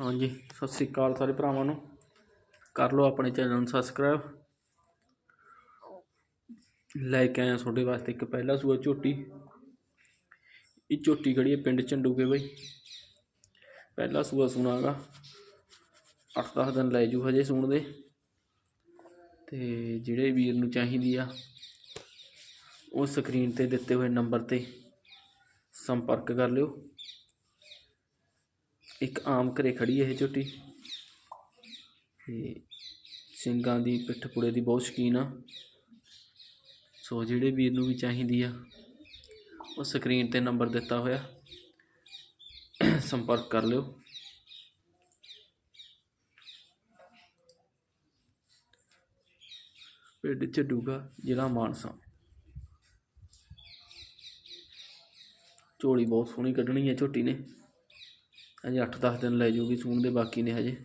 ਹਾਂਜੀ, ਸਤਿ ਸ੍ਰੀ ਅਕਾਲ ਸਾਰੇ ਭਰਾਵਾਂ ਨੂੰ। ਕਰ ਲਓ ਆਪਣੇ ਚੈਨਲ ਨੂੰ ਸਬਸਕ੍ਰਾਈਬ ਲੈ ਕੇ ਆਇਆ ਤੁਹਾਡੇ ਵਾਸਤੇ ਇੱਕ ਪਹਿਲਾ ਸੂਆ ਝੋਟੀ। ਇਹ ਝੋਟੀ ਖੜੀ ਹੈ ਪਿੰਡ ਝੰਡੂਕੇ ਬਈ। ਪਹਿਲਾ ਸੂਆ ਸੁਣਾਗਾ 8-10 ਦਿਨ ਲੈ ਜੂ ਹਜੇ ਸੂਣ ਦੇ। ਤੇ ਜਿਹੜੇ ਵੀਰ ਨੂੰ ਚਾਹੀਦੀ ਆ, ਉਹ ਸਕਰੀਨ ਤੇ ਦਿੱਤੇ ਹੋਏ ਨੰਬਰ ਤੇ ਸੰਪਰਕ ਕਰ ਲਿਓ। ਇੱਕ ਆਮ ਘਰੇ ਖੜੀ ਹੈ ਇਹ ਝੋਟੀ ਤੇ ਸਿੰਘਾਂ ਦੀ, ਪਿੱਠ ਪੁੜੇ ਦੀ ਬਹੁਤ ਸ਼ੌਕੀਨ ਆ। ਸੋ ਜਿਹੜੇ ਵੀਰ ਨੂੰ ਵੀ ਚਾਹੀਦੀ ਆ, ਉਹ ਸਕਰੀਨ ਤੇ ਨੰਬਰ ਦਿੱਤਾ ਹੋਇਆ। ਸੰਪਰਕ ਕਰ ਲਿਓ। ਪਿੰਡ ਝੱਡੂਗਾ, ਜ਼ਿਲ੍ਹਾ ਮਾਨਸਾ। ਝੋਲੀ ਬਹੁਤ ਸੋਹਣੀ ਕੱਢਣੀ ਹੈ ਝੋਟੀ ਨੇ। ਹਜੇ ਅੱਠ ਦਸ ਦਿਨ ਲੈ ਜੂਗੀ ਸੂਣ ਦੇ ਬਾਕੀ ਨੇ ਹਜੇ।